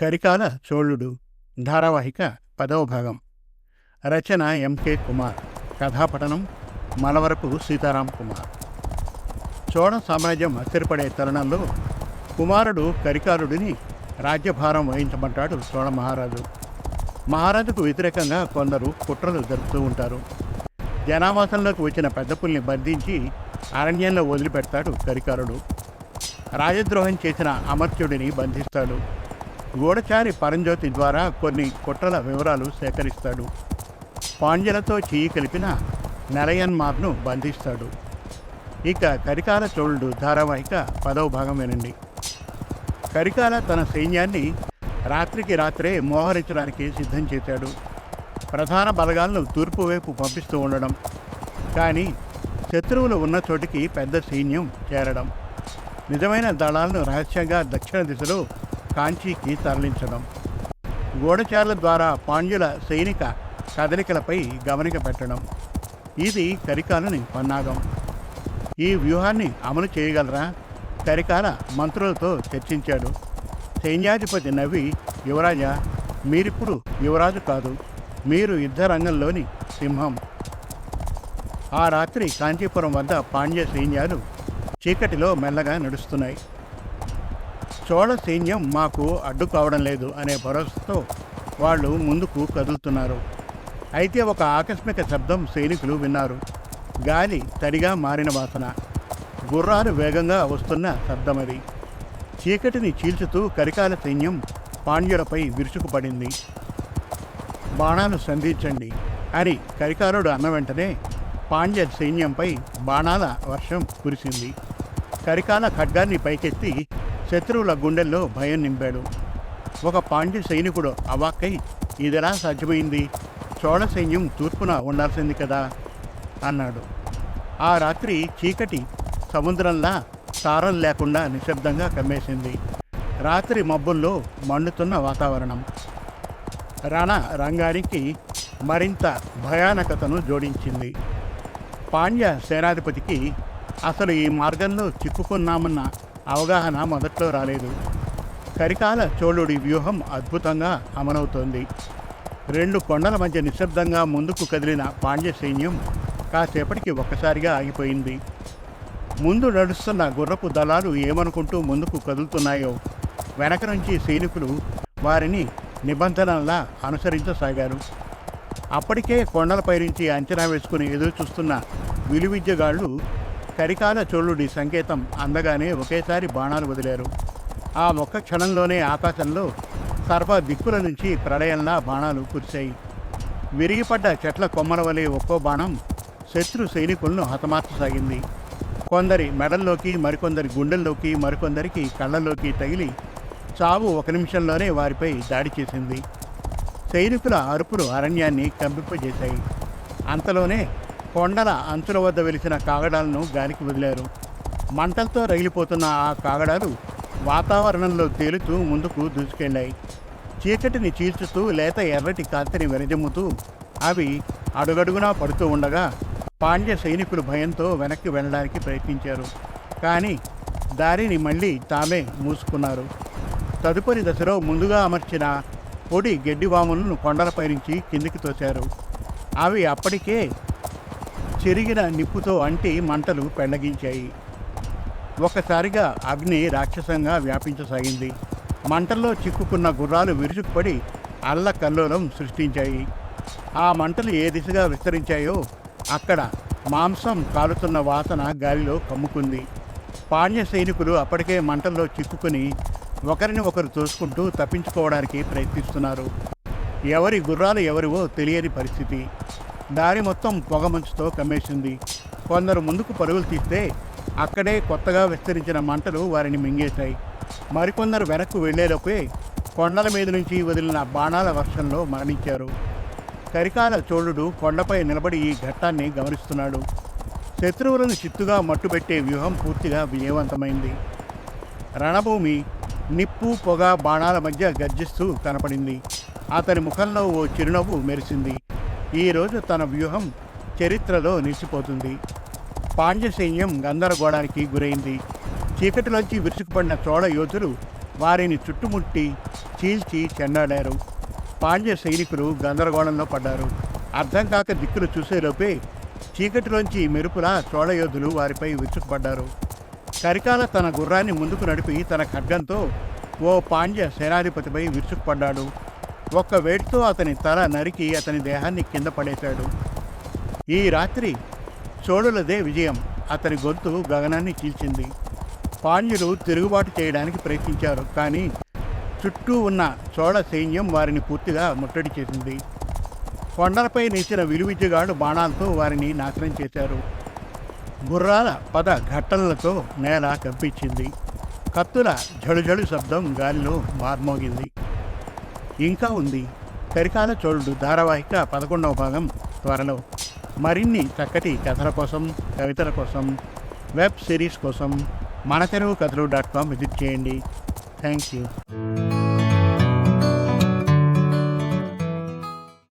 కరికాల చోళుడు ధారావాహిక పదవ భాగం. రచన ఎంకే కుమార్. కథాపఠనం మలవరపు సీతారాం కుమార్. చోళ సామ్రాజ్యం అస్థిరపడే తరుణంలో కుమారుడు కరికాలుడిని రాజ్యభారం వహించమంటాడు చోళ మహారాజు. మహారాజుకు వ్యతిరేకంగా కొందరు కుట్రలు జరుపుతూ ఉంటారు. జనావాసంలోకి వచ్చిన పెద్ద పుల్ని బంధించి అరణ్యంలో వదిలిపెడతాడు కరికారుడు. రాజద్రోహం చేసిన అమర్త్యుడిని బంధిస్తాడు. గూఢచారి పరంజ్యోతి ద్వారా కొన్ని కుట్రల వివరాలు సేకరిస్తాడు. పాండ్యలతో చెయ్యి కలిపిన నరయన్మార్ను బంధిస్తాడు. ఇక కరికాల చోళుడు ధారావాహిక పదవ భాగం వినండి. కరికాల తన సైన్యాన్ని రాత్రికి రాత్రే మోహరించడానికి సిద్ధం చేశాడు. ప్రధాన బలగాలను తూర్పు వైపు పంపిస్తూ ఉండడం. కానీ శత్రువులు ఉన్న చోటికి పెద్ద సైన్యం చేరడం. నిజమైన దళాలను రహస్యంగా దక్షిణ దిశలో కాంచీకి తరలించడం. గూఢచారుల ద్వారా పాండ్యుల సైనిక కదలికలపై గమనిక పెట్టడం. ఇది కరికాలని పన్నాగం. ఈ వ్యూహాన్ని అమలు చేయగలరా? కరికాల మంత్రులతో చర్చించాడు. సైన్యాధిపతి నవ్వి యువరాజ మీరిప్పుడు యువరాజు కాదు. మీరు యుద్ధ రంగంలోని సింహం. ఆ రాత్రి కాంచీపురం వద్ద పాండ్య సైన్యాలు చీకటిలో మెల్లగా నడుస్తున్నాయి. చోళ సైన్యం మాకు అడ్డు కావడం లేదు అనే భరోసాతో వాళ్ళు ముందుకు కదులుతున్నారు. అయితే ఒక ఆకస్మిక శబ్దం సైనికులు విన్నారు. గాలి తడిగా మారిన వాసన. గుర్రాలు వేగంగా వస్తున్న శబ్దం అది. చీకటిని చీల్చుతూ కరికాల సైన్యం పాండ్యులపై విరుచుకుపడింది. బాణాలు సంధించండి. అని కరికాలుడు అన్న వెంటనే పాండ్య సైన్యంపై బాణాల వర్షం కురిసింది. కరికాల ఖడ్గాన్ని పైకెత్తి శత్రువుల గుండెల్లో భయం నింపాడు. ఒక పాండ్య సైనికుడు అవాక్కై ఇదెలా సాధ్యమైంది? చోళ సైన్యం తూర్పున ఉండాల్సింది కదా అన్నాడు. ఆ రాత్రి చీకటి సముద్రంలా తారం లేకుండా నిశ్శబ్దంగా కమ్మేసింది. రాత్రి మబ్బుల్లో మండుతున్న వాతావరణం. రణ రంగానికి మరింత భయానకతను జోడించింది. పాండ్య సేనాధిపతికి అసలు ఈ మార్గంలో చిక్కుకున్నామన్న అవగాహన మొదట్లో రాలేదు. కరికాల చోళుడి వ్యూహం అద్భుతంగా అమలవుతోంది. రెండు కొండల మధ్య నిశ్శబ్దంగా ముందుకు కదిలిన పాండ్య సైన్యం కాసేపటికి ఒక్కసారిగా ఆగిపోయింది. ముందు నడుస్తున్న గుర్రపు దళాలు ఏమనుకుంటూ ముందుకు కదులుతున్నాయో వెనక నుంచి సైనికులు వారిని నిబంధనల్లా అనుసరించసాగారు. అప్పటికే కొండలపై నుంచి అంచనా వేసుకుని ఎదురు చూస్తున్న విలువిద్యగాళ్ళు కరికాల చోళుడి సంకేతం అందగానే ఒకేసారి బాణాలు వదిలారు. ఆ ఒక్క క్షణంలోనే ఆకాశంలో సర్వ దిక్కుల నుంచి ప్రళయంలా బాణాలు కురిశాయి. విరిగిపడ్డ చెట్ల కొమ్మల వలె ఒక్కో బాణం శత్రు సైనికులను హతమార్చసాగింది. కొందరి మెడల్లోకి మరికొందరి గుండెల్లోకి మరికొందరికి కళ్ళల్లోకి తగిలి చావు ఒక నిమిషంలోనే వారిపై దాడి చేసింది. సైనికుల అరుపులు అరణ్యాన్ని కంపింపజేశాయి. అంతలోనే కొండల అంచుల వద్ద వెలిసిన కాగడాలను గాలికి వదిలారు. మంటలతో రగిలిపోతున్న ఆ కాగడాలు వాతావరణంలో తేలుతూ ముందుకు దూసుకెళ్ళాయి. చీకటిని చీల్చుతూ లేత ఎర్రటి కాంతిని వెనజమ్ముతూ అవి అడుగడుగునా పడుతూ ఉండగా పాండ్య సైనికులు భయంతో వెనక్కి వెళ్ళడానికి ప్రయత్నించారు. కానీ దారిని మళ్ళీ తామే మూసుకున్నారు. తదుపరి దశలో ముందుగా అమర్చిన పొడి గడ్డివాములను కొండలపై నుంచి కిందికి తోశారు. అవి అప్పటికే చెరిగిన నిప్పుతో అంటి మంటలు పెళ్ళగించాయి ఒక్కసారిగా అగ్ని రాక్షసంగా వ్యాపించసాగింది. మంటల్లో చిక్కుకున్న గుర్రాలు విరుచుకుపడి అల్లకల్లోలం సృష్టించాయి. ఆ మంటలు ఏ దిశగా విస్తరించాయో అక్కడ మాంసం కాలుతున్న వాసన గాలిలో కమ్ముకుంది. పాండ్య సైనికులు అప్పటికే మంటల్లో చిక్కుకుని ఒకరిని ఒకరు తోసుకుంటూ తప్పించుకోవడానికి ప్రయత్నిస్తున్నారు. ఎవరి గుర్రాలు ఎవరివో తెలియని పరిస్థితి. దారి మొత్తం పొగమంచుతో కమ్మేసింది. కొందరు ముందుకు పరుగులు తీస్తే అక్కడే కొత్తగా విస్తరించిన మంటలు వారిని మింగేశాయి. మరికొందరు వెనక్కు వెళ్ళేలోపే కొండల మీద నుంచి వదిలిన బాణాల వర్షంలో మరణించారు. కరికాల చోళుడు కొండపై నిలబడి ఈ ఘట్టాన్ని గమనిస్తున్నాడు. శత్రువులను చిత్తుగా మట్టుపెట్టే వ్యూహం పూర్తిగా విజయవంతమైంది. రణభూమి నిప్పు పొగ బాణాల మధ్య గర్జిస్తూ కనపడింది. అతని ముఖంలో ఓ చిరునవ్వు మెరిసింది. ఈరోజు తన వ్యూహం చరిత్రలో నిలిచిపోతుంది. పాండ్య సైన్యం గందరగోళానికి గురైంది. చీకటిలోంచి విరుచుకుపడిన చోళ యోధులు వారిని చుట్టుముట్టి చీల్చి చెండాడారు పాండ్య సైనికులు గందరగోళంలో పడ్డారు. అర్థం కాక దిక్కులు చూసేలోపే చీకటిలోంచి మెరుపులా చోళయోధులు వారిపై విరుచుకుపడ్డారు. కరికాల తన గుర్రాన్ని ముందుకు నడిపి తన ఖడ్గంతో ఓ పాండ్య సేనాధిపతిపై విరుచుకుపడ్డాడు. ఒక్క వేటుతో అతని తల నరికి అతని దేహాన్ని కింద పడేశాడు. ఈ రాత్రి చోళులదే విజయం. అతని గొంతు గగనాన్ని చీల్చింది. పాండ్యులు తిరుగుబాటు చేయడానికి ప్రయత్నించారు కానీ చుట్టూ ఉన్న చోళ సైన్యం వారిని పూర్తిగా ముట్టడి చేసింది. కొండలపై నిలిచిన విలువిద్యగాడు బాణాలతో వారిని నాశనం చేశారు. గుర్రాల పద ఘట్టనలతో నేల కంపించింది కత్తుల జడుజడు శబ్దం గాలిలో మార్మోగింది. ఇంకా ఉంది. కరికాల చోళుడు ధారావాహిక పదకొండవ భాగం త్వరలో. మరిన్ని చక్కటి కథల కోసం కవితల కోసం వెబ్ సిరీస్ కోసం మన తెలుగు కథలు డాట్ కామ్ విజిట్ చేయండి. Thank you